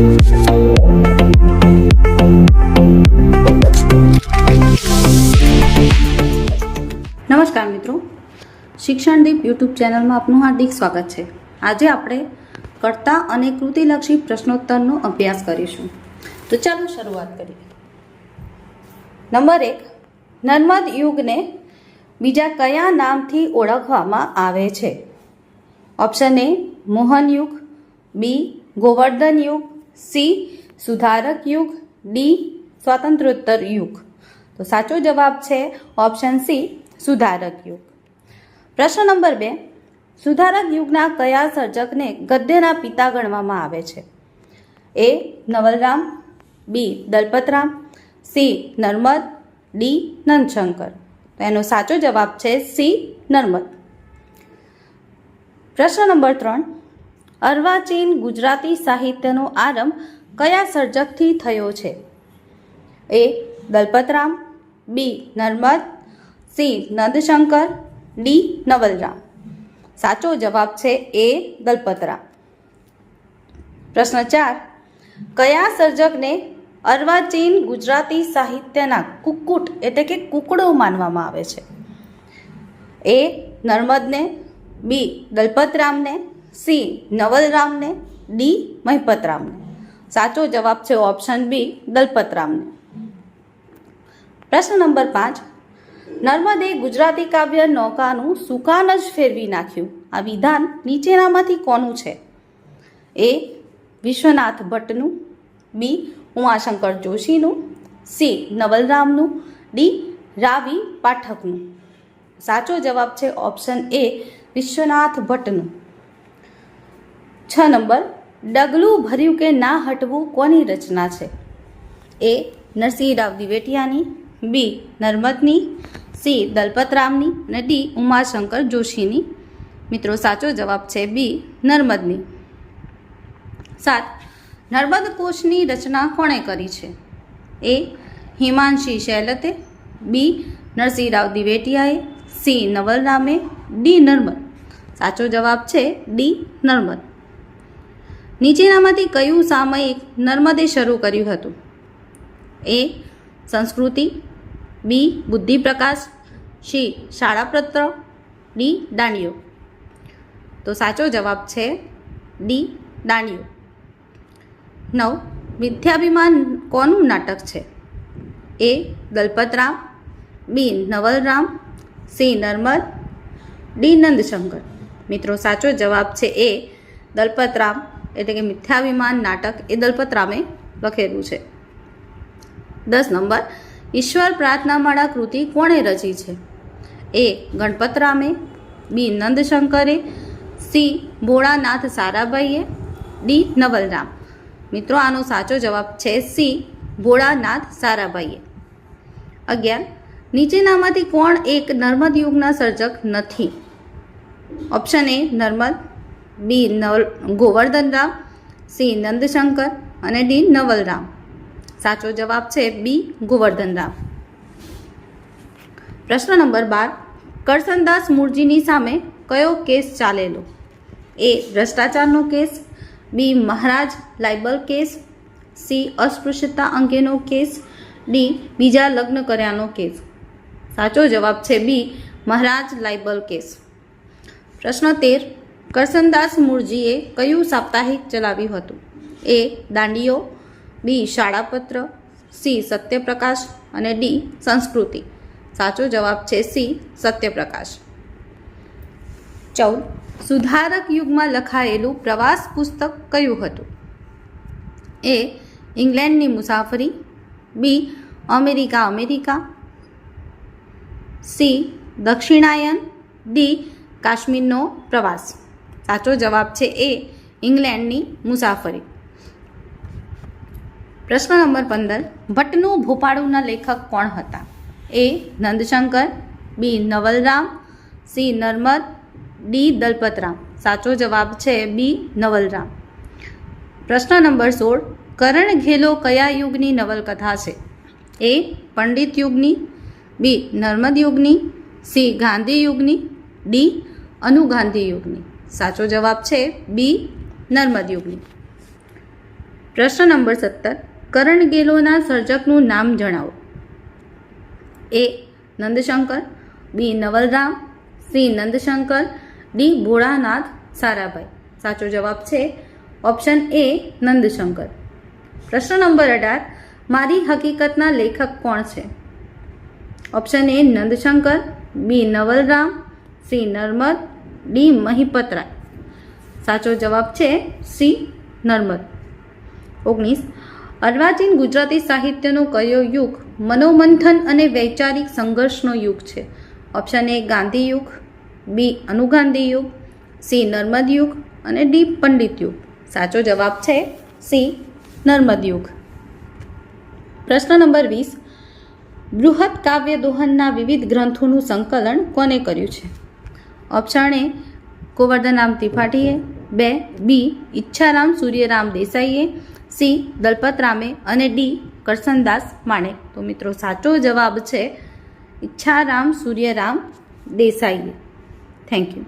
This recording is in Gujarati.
નમસ્કાર મિત્રો. શિક્ષણ દીપ યુટ્યુબ ચેનલમાં આપનું હાર્દિક સ્વાગત છે. આજે આપણે કર્તા અને કૃતિલક્ષી પ્રશ્નોત્તરનો અભ્યાસ કરીશું. તો ચાલો શરૂઆત કરીએ. નંબર એક. નર્મદ યુગને બીજા કયા નામથી ઓળખવામાં આવે છે? ઓપ્શન એ મોહન યુગ, બી ગોવર્ધન યુગ સી, સુધારક યુગ, ડી સ્વાતંત્ર્યોત્તર યુગ. તો સાચો જવાબ છે ઓપ્શન સી, સુધારક યુગ. પ્રશ્ન નંબર બે, સુધારક યુગના કયા સર્જકને ગદ્યના પિતા ગણવામાં આવે છે? A, Navalram, B, Dalpatram, C, Narmad, D, Nandshankar. તો એનો સાચો જવાબ છે સી, નર્મદ. પ્રશ્ન નંબર ત્રણ અર્વાચીન ગુજરાતી સાહિત્યનો આરંભ કયા સર્જકથી થયો છે? A. Dalpatram. B. Narmad. C. Nandshankar. D. Navalram. સાચો જવાબ છે એ. દલપતરામ. પ્રશ્ન ચાર. કયા સર્જકને અર્વાચીન ગુજરાતી સાહિત્યના કુક્કુટ એટલે કે કુકડો માનવામાં આવે છે? એ. નર્મદને. બી. દલપતરામને. સી, નવલરામને. ડી, મહિપતરામને. સાચો જવાબ છે ઓપ્શન બી, દલપતરામને. પ્રશ્ન નંબર પાંચ. નર્મદે ગુજરાતી કાવ્ય નૌકાનું સુકાન જ ફેરવી નાખ્યું. આ વિધાન નીચેનામાંથી કોનું છે? એ, વિશ્વનાથ ભટ્ટનું. બી, ઉમાશંકર જોશીનું. સી, નવલરામનું. ડી, રાવી પાઠકનું. સાચો જવાબ છે ઓપ્શન એ, વિશ્વનાથ ભટ્ટનું. છ નંબર, ડગલું ભર્યું કે ના હટવું કોની રચના છે? એ, નરસિંહ રાવ દિવેટિયાની બી, નર્મદની, સી, દલપતરામની અને ડી, ઉમાશંકર જોશીની. મિત્રો, સાચો જવાબ છે બી, નર્મદની. સાત, નર્મદ કોશની રચના કોણે કરી છે? એ, હિમાંશી શૈલતે, બી નરસિંહરાવ દિવેટિયાએ સી, નવલરામે, ડી, નર્મદ. સાચો જવાબ છે ડી, નર્મદ. નીચેનામાંથી કયું સામયિક નર્મદે શરૂ કર્યું હતું? A, Sanskriti, B, Buddhiprakash, C Shalapatra D, Dandiyo. તો સાચો જવાબ છે ડી, દાંડિયો. નવ વિદ્યાભિમાન કોનું નાટક છે? A, Dalpatram, B, Navalram, C, Narmad, D, Nandshankar. મિત્રો, સાચો જવાબ છે એ, દલપતરામ એટલે કે મિથ્યાભિમાન નાટક એ દલપતરામે લખેલું છે. દસ નંબર, ઈશ્વર પ્રાર્થનામાળા કૃતિ કોણે રચી છે? એ ગણપતરામે બી, નંદશંકરે. સી, ભોળાનાથ સારાભાઈએ. ડી, નવલરામ. મિત્રો, આનો સાચો જવાબ છે સી, ભોળાનાથ સારાભાઈએ. અગિયાર, નીચેનામાંથી કોણ એક નર્મદ યુગના સર્જક નથી? Option A, Narmad B Naval Govardhanram, C Nandshankar અને ડી નવલરામ. સાચો જવાબ છે બી ગોવર્ધનરામ. પ્રશ્ન નંબર બાર, કરસનદાસ મૂળજીની સામે કયો કેસ ચાલેલો? A ભ્રષ્ટાચારનો case, B Maharaj libel case, C અસ્પૃશ્યતા અંગેનો કેસ, ડી બીજા લગ્ન કર્યાનો કેસ. સાચો જવાબ છે બી મહારાજ લાઇબલ કેસ. પ્રશ્ન તેર કરસનદાસ મૂળજીએ કયું સાપ્તાહિક ચલાવ્યું હતું? એ દાંડીઓ બી, શાળાપત્ર, સી, સત્યપ્રકાશ અને ડી, સંસ્કૃતિ. સાચો જવાબ છે સી, સત્યપ્રકાશ. ચૌદ. સુધારક યુગમાં લખાયેલું પ્રવાસ પુસ્તક કયું હતું? એ, ઇંગ્લેન્ડની મુસાફરી, B, America America, C, Dakshinayan, D, કાશ્મીરનો પ્રવાસ. સાચો જવાબ છે એ ઇંગ્લેન્ડની મુસાફરી. પ્રશ્ન નંબર પંદર, ભટ્ટનું ભોપાળુના લેખક કોણ હતા? A Nandshankar, B Navalram, C Narmad, D Dalpatram. સાચો જવાબ છે બી નવલરામ. પ્રશ્ન નંબર સોળ, કરણ ઘેલો કયા યુગની નવલકથા છે? એ પંડિત યુગની, બી નર્મદ યુગની, સી ગાંધી યુગની, ડી અનુગાંધી યુગની. સાચો જવાબ છે બી, નર્મદ યુગની પ્રશ્ન નંબર સત્તર, કરણ ગેલોના સર્જકનું નામ જણાવો. A, Nandshankar, B, Navalram, C, Nandshankar, D, Bholanath Sarabhai. સાચો જવાબ છે ઓપ્શન એ, નંદશંકર. પ્રશ્ન નંબર અઢાર, મારી હકીકતના લેખક કોણ છે? Option A, Nandshankar, B, Navalram, C, Narmad D Mahipatray. સાચો જવાબ છે સી નર્મદ. ઓગણીસ, અર્વાચીન ગુજરાતી સાહિત્યનો કયો યુગ મનોમંથન અને વૈચારિક સંઘર્ષનો યુગ છે? ઓપ્શન એ ગાંધી યુગ, બી અનુગાંધી યુગ, સી નર્મદ યુગ અને ડી પંડિત યુગ. સાચો જવાબ છે સી નર્મદ યુગ. પ્રશ્ન નંબર વીસ, બૃહદ કાવ્ય દોહનના વિવિધ ગ્રંથોનું સંકલન કોને કર્યું છે? ઓપ્શન એ ગોવર્ધનરામ ત્રિપાઠીએ, બે, બી, ઈચ્છારામ સૂર્યરામ દેસાઈએ, સી, દલપતરામે અને ડી, કરસનદાસ માણેક તો મિત્રો, સાચો જવાબ છે ઈચ્છારામ સૂર્યરામ દેસાઈએ. Thank you